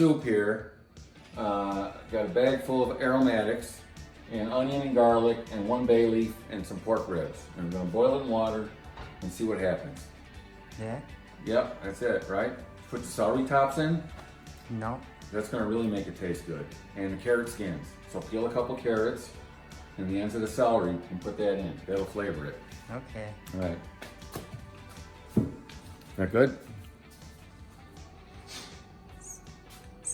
soup here. Uh, got a bag full of aromatics and onion and garlic and one bay leaf and some pork ribs. And we're gonna boil it in water and see what happens. Yeah? Yep, that's it, right? Put the celery tops in. No. That's gonna really make it taste good. And the carrot skins. So peel a couple carrots and the ends of the celery and put that in. That'll flavor it. Okay. All right. That good?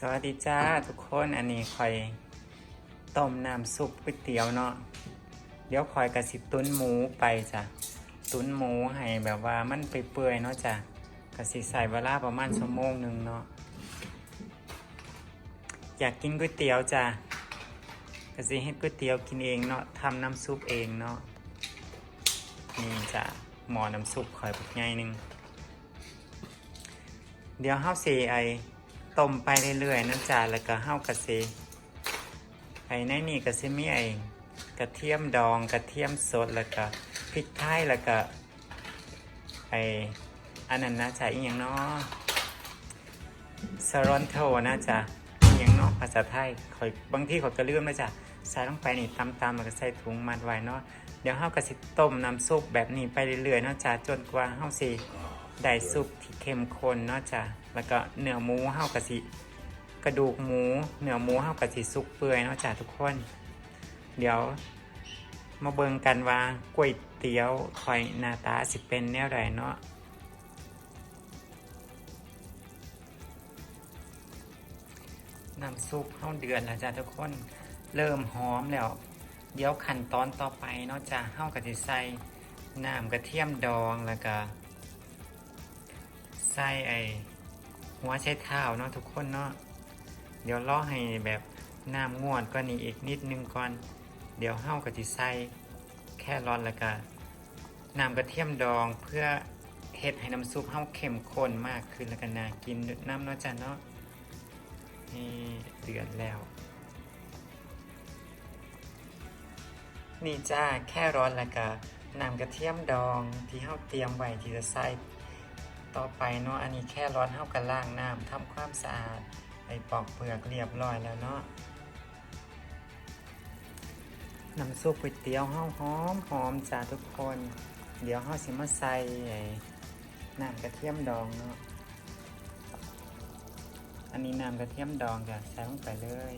สวัสดีจ้าทุกคนอันนี้คอยต้มน้ำซุปก๋วยเตี๋ยวเนาะเดี๋ยวคอยกระสิตุ้นหมูไปจ้ะตุ้นหมูให้แบบว่ามันไปเปื่อยๆเนาะจ้ะกระสิใส่เวลาประมาณชั่วโมงหนึ่งเนาะอยากกินก๋วยเตี๋ยวจ้ะกระสิให้ก๋วยเตี๋ยวกินเองเนาะทำน้ำซุปเองเนาะนี่จ้ะหมอน้ำซุปคอยปักใหญ่หนึ่งเดี๋ยวเฮาสีไอ ต้มไปเรื่อยๆนะจ๊ะแล้วก็เฮากระซีไอ้ในนี่ก็สิมีไอ้กระเทียมดองกระเทียมสดแล้วก็พริกไทยแล้วก็ไอ้อันนั้นนะจ๊ะอีหยังเนาะสรอนโทนะจ๊ะอีหยังเนาะภาษาไทยขอยบางที่ข่อยก็ลืมนะจ๊ะใส่ลงไปนี่ตำๆแล้วก็ใส่ถุงมัดไว้เนาะเดี๋ยวเฮาก็สิต้มน้ำซุปแบบนี้ไปเรื่อยๆนะจ๊ะจนกว่าเฮาสิ ได้ซุปที่เข้มข้นเนาะจ้ะแล้วก็เนื้อหมูเฮากะสิกระดูกหมูเนื้อหมูเฮากะสิสุกเปื่อยเนาะจ้ะทุกคน เดี๋ยวมาเบิ่งกันว่าก๋วยเตี๋ยวคอยหน้าตาสิเป็นแนวใดเนาะน้ำซุปเฮาเดือดแล้วจ้ะทุกคนเริ่มหอมแล้ว เดี๋ยวขั้นตอนต่อไปเนาะจ้ะเฮากะสิใส่น้ำกระเทียมดองแล้วก็ ใส่ไอหัวใช้เท้าเนาะทุกคนเนาะเดี๋ยวล่อให้แบบน้ำงวดก็นี่อีกนิดนึงก่อน เดี๋ยวเฮาก็จะใส่แค่ร้อนแล้วก็น้ำกระเทียมดองเพื่อเฮ็ดให้น้ำซุปเฮาเข้มข้นมากขึ้นแล้วก็น่ากินน้ำเนาะจ้ะเนาะนี่เดือดแล้ว นี่จ้าแค่ร้อนแล้วก็น้ำกระเทียมดองที่เฮาเตรียมไว้ที่จะใส่ ต่อไปเนาะอันนี้แค่ร้อนเท่ากันล่างน้ำทำความสะอาดไอปอกเปลือกเรียบร้อยแล้วเนาะน้ำซุปก๋วยเตี๋ยวเฮาหอมหอมจ้าทุกคน เดี๋ยวเฮาสิมาใส่ไอ้น้ำกระเทียมดองเนาะอันนี้น้ำกระเทียมดองจ้ะใส่ลงไปเลย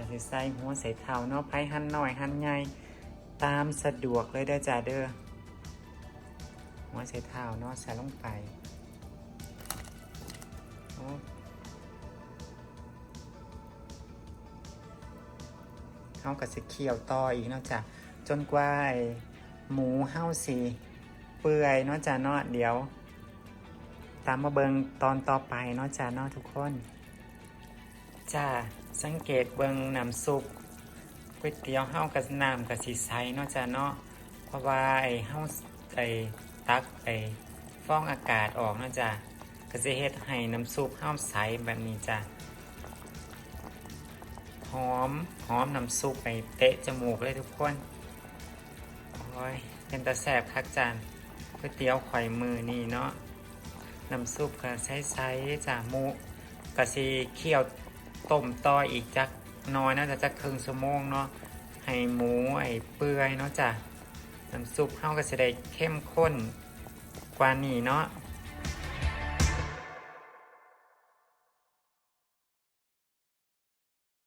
ก็สิใส่หัวใส่เท้าเนาะไผหั่นหน่อยหันใหญ่ตามสะดวกเลยเด้อจ้าเด้อหัวใส่เท้าเนาะใส่ลงไปโอ้เขาก็สิเคี่ยวต่ออีกเนาะจ้ะจนกว่าหมูเฮาสิเปื่อยเนาะจ้ะเนาะเดี๋ยว ตามมาเบิงตอนต่อไปเนาะจ้ะเนาะทุกคนจ้า สังเกตเบิงน้ำซุปก๋วยเตี๋ยวเฮากับน้ำกับสีใสเนาะจ้าเนาะเพราะว่าไอ้เฮาไอ้ตักไอ้ฟองอากาศออกเนาะจ้าก็จะเฮ็ดให้น้ำซุปเฮาใสแบบนี้จ้าหอมหอมน้ำซุปไปเตะจมูกเลยทุกคนโอ้ยเป็นตาแสบคักจานก๋วยเตี๋ยวข่อยมือนี่เนาะน้ำซุปก็ใสๆจ้าหมูก็สิเคี่ยว ต้มต่ออีกจักน้อยน่าจะจักครึ่งชั่วโมงเนาะให้หมูไอ้เปื่อยเนาะจ้ะน้ำซุปเข้าก็จะได้เข้มข้นกว่านี้เนาะ